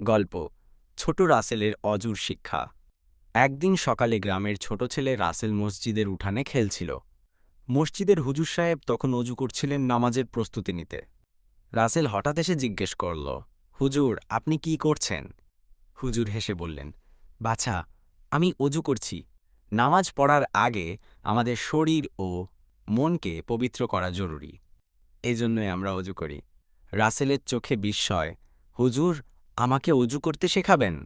গল্প, ছোট রাসেলের অজুর শিক্ষা। একদিন সকালে গ্রামের ছোট ছেলে রাসেল মসজিদের উঠানে খেলছিল। মসজিদের হুজুর সাহেব তখন অজু করছিলেন নামাজের প্রস্তুতি নিতে। রাসেল হঠাৎ এসে জিজ্ঞেস করল, হুজুর, আপনি কি করছেন? হুজুর হেসে বললেন, বাছা, আমি অজু করছি। নামাজ পড়ার আগে আমাদের শরীর ও মনকে পবিত্র করা জরুরি। এজন্যই আমরা অজু করি। রাসেলের চোখে বিস্ময়, হুজুর আমাকে অজু করতে শেখাবেন?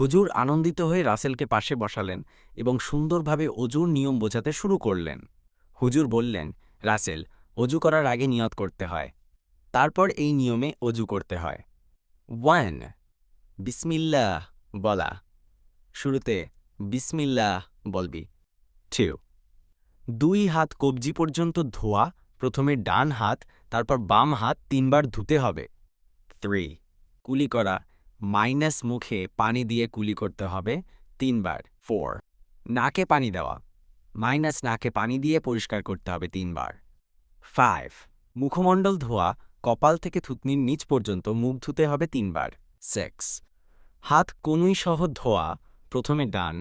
হুজুর আনন্দিত হয়ে রাসেলকে পাশে বসালেন এবং সুন্দরভাবে অজুর নিয়ম বোঝাতে শুরু করলেন। হুজুর বললেন, রাসেল অজু করার আগে নিয়ত করতে হয়। তারপর এই নিয়মে অজু করতে হয়। ওয়ান, বিসমিল্লাহ বলা। শুরুতে, বিসমিল্লাহ বলবি। টু দুই হাত কবজি পর্যন্ত ধোয়া, প্রথমে ডান হাত, তারপর বাম হাত তিনবার ধুতে হবে। থ্রি কুলি করা, মাইনাস মুখে পানি দিয়ে কুলি করতে হবে তিনবার ফোর নাকে পানি দেওয়া, মাইনাস নাকে পানি দিয়ে পরিষ্কার করতে হবে তিনবার। ফাইভ মুখমণ্ডল ধোয়া, কপাল থেকে থুতনির নিচ পর্যন্ত মুখ ধুতে হবে তিনবার। সিক্স হাত কনুই সহ ধোয়া, প্রথমে ডান,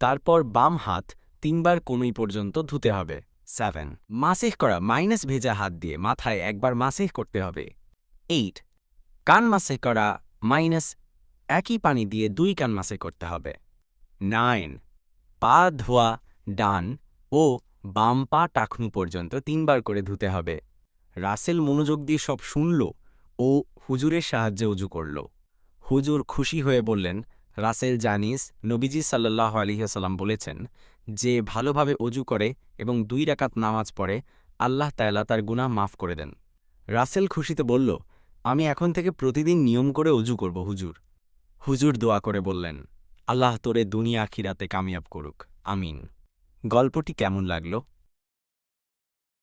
তারপর বাম হাত তিনবার কনুই পর্যন্ত ধুতে হবে। সেভেন মাসেহ করা, মাইনাস ভেজা হাত দিয়ে মাথায় একবার মাসেহ করতে হবে। এইট কান মাসে করা মাইনাস একই পানি দিয়ে দুই কান মাসে করতে হবে। নাইন, পা ধোয়া, ডান ও বাম পা টাকনু পর্যন্ত তিনবার করে ধুতে হবে। রাসেল মনোযোগ দিয়ে সব শুনল ও হুজুরের সাহায্যে উজু করল। হুজুর খুশি হয়ে বললেন, রাসেল জানিস, নবীজি সাল্লাহ আলিহাসাল্লাম বলেছেন, যে ভালোভাবে অজু করে এবং দুই রাকাত নামাজ পড়ে, আল্লাহ তায়ালা তার গুনাহ মাফ করে দেন। রাসেল খুশিতে বলল আমি এখন থেকে প্রতিদিন নিয়ম করে অজু করব, হুজুর। হুজুর দোয়া করে বললেন, আল্লাহ তোরে দুনিয়া আখিরাতে কামিয়াব করুক। আমিন। গল্পটি কেমন লাগল?